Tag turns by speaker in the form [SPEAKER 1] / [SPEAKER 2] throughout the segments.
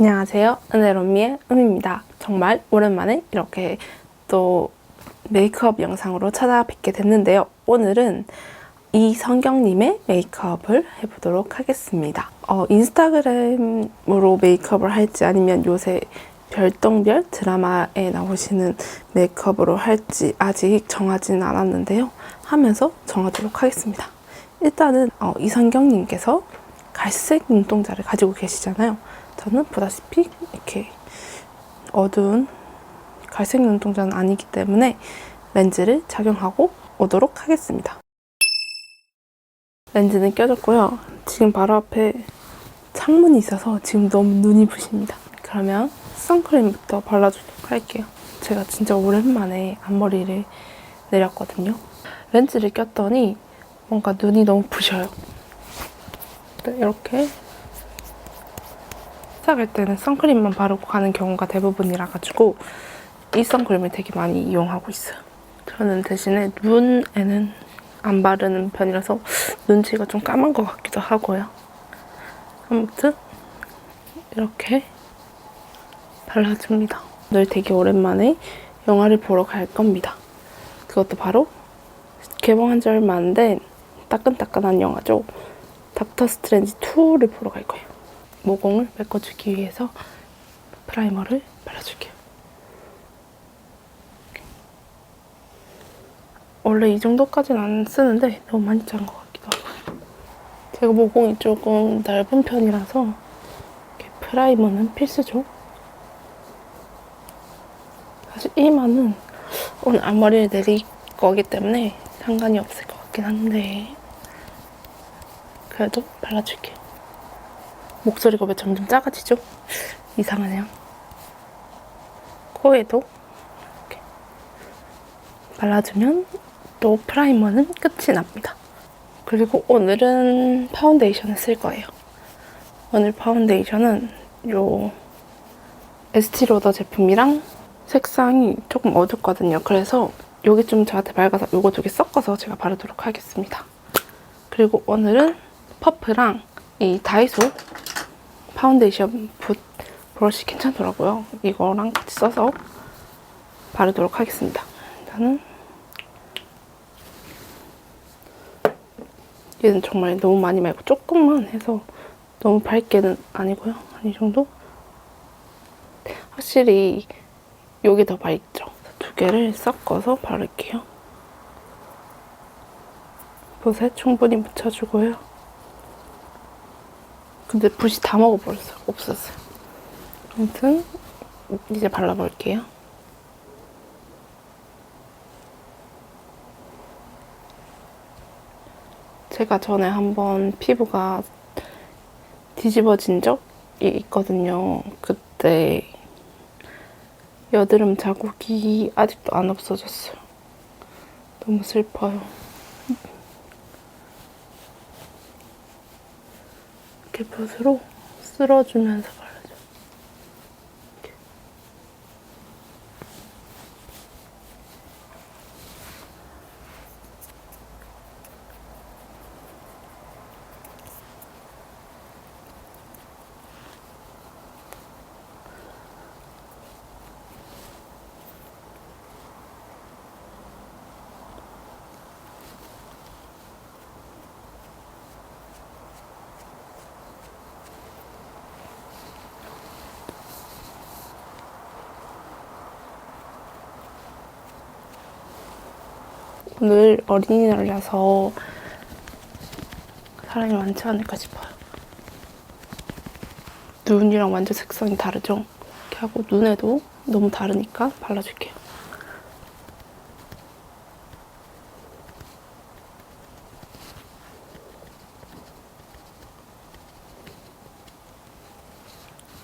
[SPEAKER 1] 안녕하세요. 은혜롬미의 음입니다. 정말 오랜만에 이렇게 또 메이크업 영상으로 찾아뵙게 됐는데요. 오늘은 이성경님의 메이크업을 해보도록 하겠습니다. 어, 인스타그램으로 메이크업을 할지 아니면 요새 별똥별 드라마에 나오시는 메이크업으로 할지 아직 정하지는 않았는데요. 하면서 정하도록 하겠습니다. 일단은 어, 이성경님께서 갈색 눈동자를 가지고 계시잖아요. 저는 보다시피 이렇게 어두운 갈색 눈동자는 아니기 때문에 렌즈를 착용하고 오도록 하겠습니다. 렌즈는 껴졌고요. 지금 바로 앞에 창문이 있어서 지금 너무 눈이 부십니다. 그러면 선크림부터 발라주도록 할게요. 제가 진짜 오랜만에 앞머리를 내렸거든요. 렌즈를 꼈더니 뭔가 눈이 너무 부셔요. 네, 이렇게 시작할 때는 선크림만 바르고 가는 경우가 대부분이라 가지고 이 선크림을 되게 많이 이용하고 있어요. 저는 대신에 눈에는 안 바르는 편이라서 눈치가 좀 까만 것 같기도 하고요. 아무튼 이렇게 발라줍니다. 오늘 되게 오랜만에 영화를 보러 갈 겁니다. 그것도 바로 개봉한 지 얼마 안 된 따끈따끈한 영화죠. 닥터 스트레인지 2를 보러 갈 거예요. 모공을 메꿔주기 위해서 프라이머를 발라줄게요. 원래 이 정도까지는 안 쓰는데 너무 많이 짠 것 같기도 하고 제가 모공이 조금 넓은 편이라서 프라이머는 필수죠. 사실 이마는 오늘 앞머리를 내릴 거기 때문에 상관이 없을 것 같긴 한데 그래도 발라줄게요. 목소리가 왜 점점 작아지죠? 이상하네요. 코에도 이렇게 발라주면 또 프라이머는 끝이 납니다. 그리고 오늘은 파운데이션을 쓸 거예요. 오늘 파운데이션은 요 에스티로더 제품이랑 색상이 조금 어둡거든요. 그래서 요게 좀 저한테 밝아서 요거 두 개 섞어서 제가 바르도록 하겠습니다. 그리고 오늘은 퍼프랑 이 다이소 파운데이션 붓 브러쉬 괜찮더라고요. 이거랑 같이 써서 바르도록 하겠습니다. 일단은 얘는 정말 너무 많이 말고 조금만 해서 너무 밝게는 아니고요. 한 이 정도? 확실히 요게 더 밝죠. 두 개를 섞어서 바를게요. 붓에 충분히 묻혀주고요. 근데 붓이 다 먹어버렸어요. 없었어요. 아무튼 이제 발라볼게요. 제가 전에 한번 피부가 뒤집어진 적이 있거든요. 그때 여드름 자국이 아직도 안 없어졌어요. 너무 슬퍼요. 이렇게 붓으로 쓸어주면서 오늘 어린이날이라서 사람이 많지 않을까 싶어요. 눈이랑 완전 색상이 다르죠? 이렇게 하고 눈에도 너무 다르니까 발라줄게요.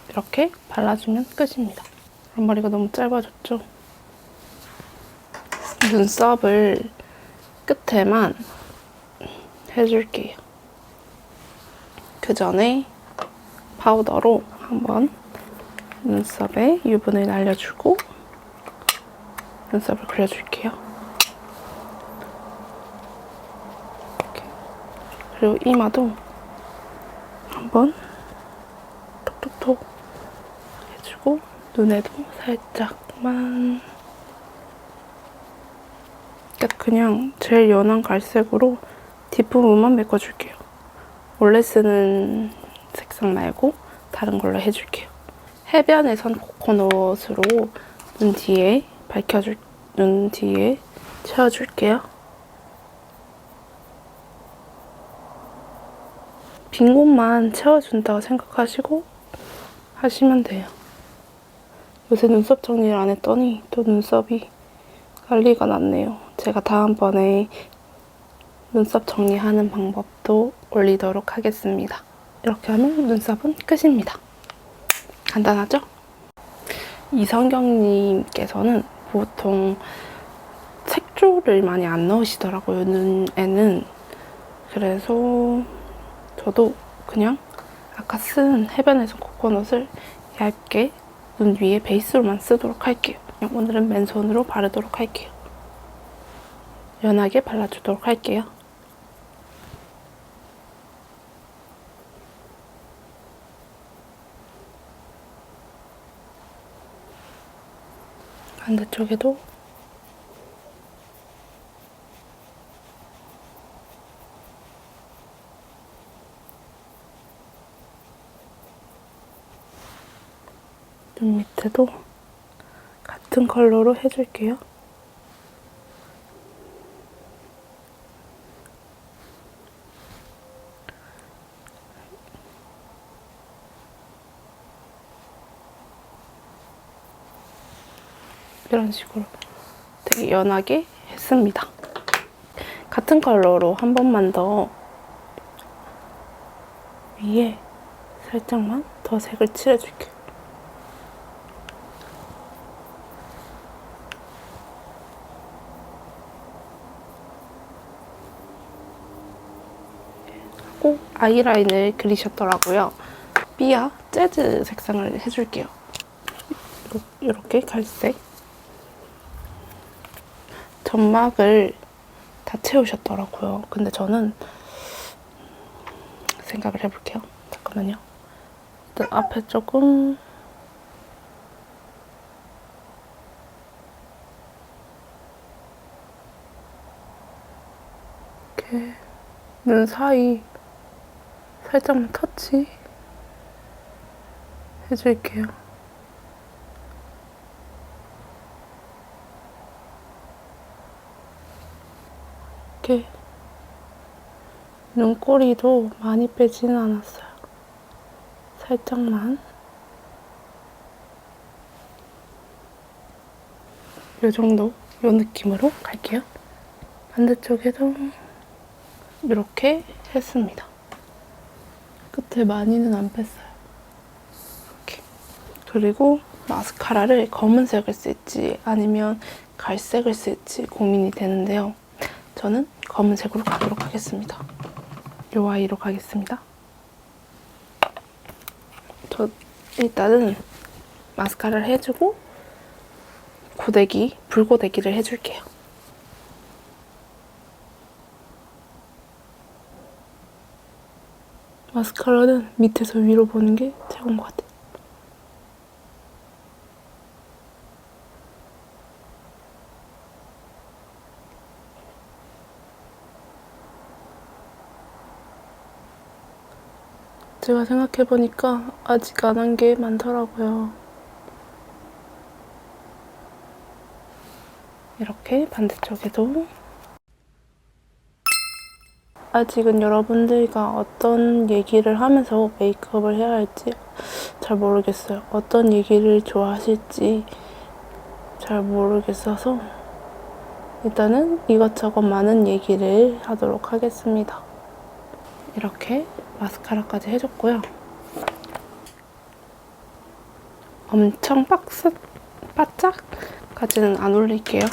[SPEAKER 1] 이렇게 발라주면 끝입니다. 앞머리가 너무 짧아졌죠? 눈썹을 끝에만 해줄게요. 그 전에 파우더로 한번 눈썹에 유분을 날려주고 눈썹을 그려줄게요. 이렇게. 그리고 이마도 한번 톡톡톡 눈에도 살짝만 그냥 제일 연한 갈색으로 뒷부분만 메꿔줄게요. 원래 쓰는 색상 말고 다른 걸로 해줄게요. 해변에선 코코넛으로 눈 뒤에 밝혀줄 눈 뒤에 채워줄게요. 빈 곳만 채워준다고 생각하시고 하시면 돼요. 요새 눈썹 정리를 안 했더니 또 눈썹이 관리가 났네요. 제가 다음번에 눈썹 정리하는 방법도 올리도록 하겠습니다. 이렇게 하면 눈썹은 끝입니다. 간단하죠? 이성경님께서는 보통 색조를 많이 안 넣으시더라고요, 눈에는. 그래서 저도 그냥 아까 쓴 해변에서 코코넛을 얇게 눈 위에 베이스로만 쓰도록 할게요. 오늘은 맨손으로 바르도록 할게요. 연하게 발라주도록 할게요. 반대쪽에도 눈 밑에도 같은 컬러로 해줄게요. 이런 식으로 되게 연하게 했습니다. 같은 컬러로 한 번만 더 위에 살짝만 더 색을 칠해줄게요. 하고 아이라인을 그리셨더라고요. 삐아 재즈 색상을 해줄게요. 이렇게 갈색. 점막을 다 채우셨더라고요. 근데 저는 생각을 해볼게요. 잠깐만요. 일단 앞에 조금 이렇게 눈 사이 살짝만 터치 해줄게요. 이렇게 눈꼬리도 많이 빼지는 않았어요. 살짝만. 이 정도, 이 느낌으로 갈게요. 반대쪽에도 이렇게 했습니다. 끝에 많이는 안 뺐어요. 이렇게. 그리고 마스카라를 검은색을 쓸지 아니면 갈색을 쓸지 고민이 되는데요. 저는 검은색으로 가도록 하겠습니다. 요 아이로 가겠습니다. 저 일단은 마스카라를 해주고 고데기, 붉고데기를 해줄게요. 마스카라는 밑에서 위로 보는 게 최고인 것 같아요. 제가 생각해보니까 아직 안 한 게 많더라고요. 이렇게 반대쪽에도 아직은 여러분들과 어떤 얘기를 하면서 메이크업을 해야 할지 잘 모르겠어요. 어떤 얘기를 좋아하실지 잘 모르겠어서 일단은 이것저것 많은 얘기를 하도록 하겠습니다. 이렇게 마스카라까지 해줬고요. 엄청 빡스, 바짝까지는 안 올릴게요.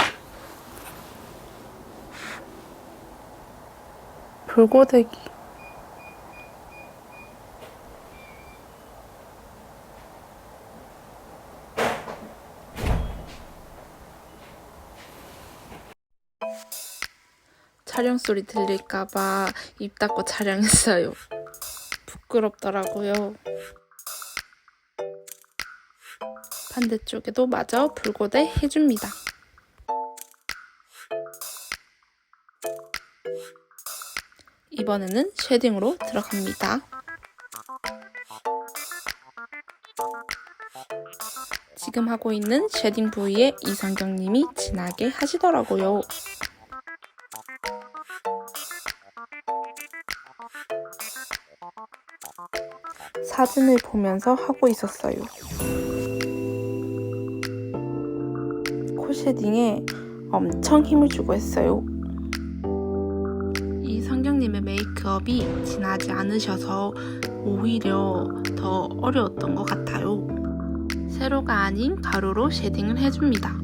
[SPEAKER 1] 불고데기. 촬영 소리 들릴까봐 입 닫고 촬영했어요. 부끄럽더라고요. 반대쪽에도 마저 불고데 해줍니다. 이번에는 쉐딩으로 들어갑니다. 지금 하고 있는 쉐딩 부위에 이성경님이 진하게 하시더라고요. 사진을 보면서 하고 있었어요. 코 쉐딩에 엄청 힘을 주고 했어요. 이 성경님의 메이크업이 진하지 않으셔서 오히려 더 어려웠던 것 같아요. 세로가 아닌 가로로 쉐딩을 해줍니다.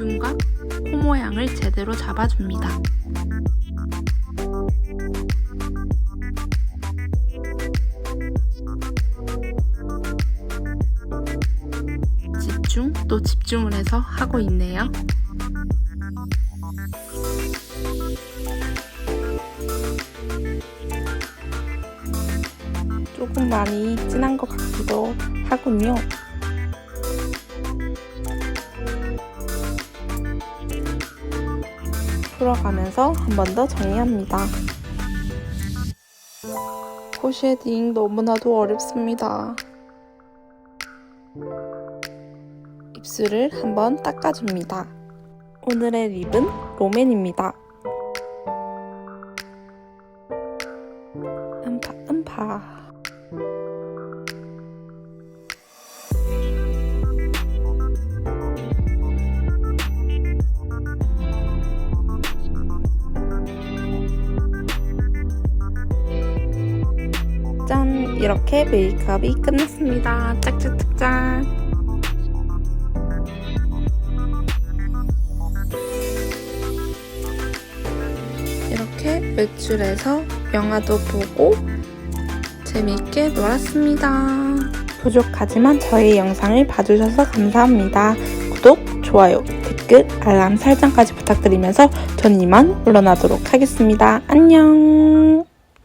[SPEAKER 1] 윤곽, 코 모양을 제대로 잡아줍니다. 또 집중을 해서 하고 있네요. 조금 많이 진한 것 같기도 하군요. 풀어가면서 한 번 더 정리합니다. 코 쉐딩 너무나도 어렵습니다. 입술을 한번 닦아줍니다. 오늘의 립은 로맨입니다. 음파 음파 짠! 이렇게 메이크업이 끝났습니다. 짝짝짝짝! 외출해서 영화도 보고 재미있게 놀았습니다. 부족하지만 저희 영상을 봐주셔서 감사합니다. 구독, 좋아요, 댓글, 알람 설정까지 부탁드리면서 전 이만 물러나도록 하겠습니다. 안녕!